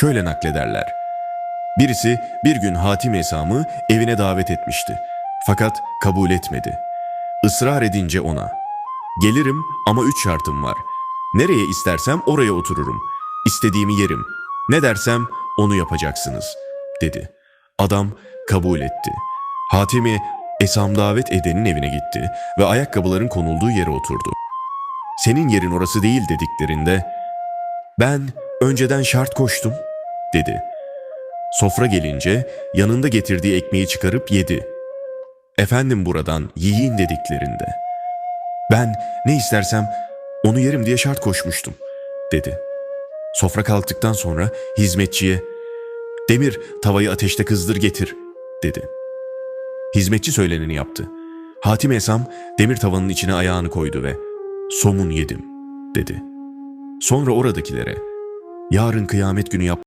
şöyle naklederler. Birisi bir gün Hatim Esam'ı evine davet etmişti. Fakat kabul etmedi. Israr edince ona, gelirim ama üç şartım var. Nereye istersem oraya otururum. İstediğimi yerim. Ne dersem onu yapacaksınız, dedi. Adam kabul etti. Hatimi Esam davet edenin evine gitti ve ayakkabıların konulduğu yere oturdu. Senin yerin orası değil dediklerinde, ben önceden şart koştum, dedi. Sofra gelince yanında getirdiği ekmeği çıkarıp yedi. Efendim buradan yiyin dediklerinde. Ben ne istersem onu yerim diye şart koşmuştum, dedi. Sofra kalktıktan sonra hizmetçiye, demir tavayı ateşte kızdır getir, dedi. Hizmetçi söyleneni yaptı. Hatim Esam demir tavanın içine ayağını koydu ve somun yedim, dedi. Sonra oradakilere, yarın kıyamet günü yap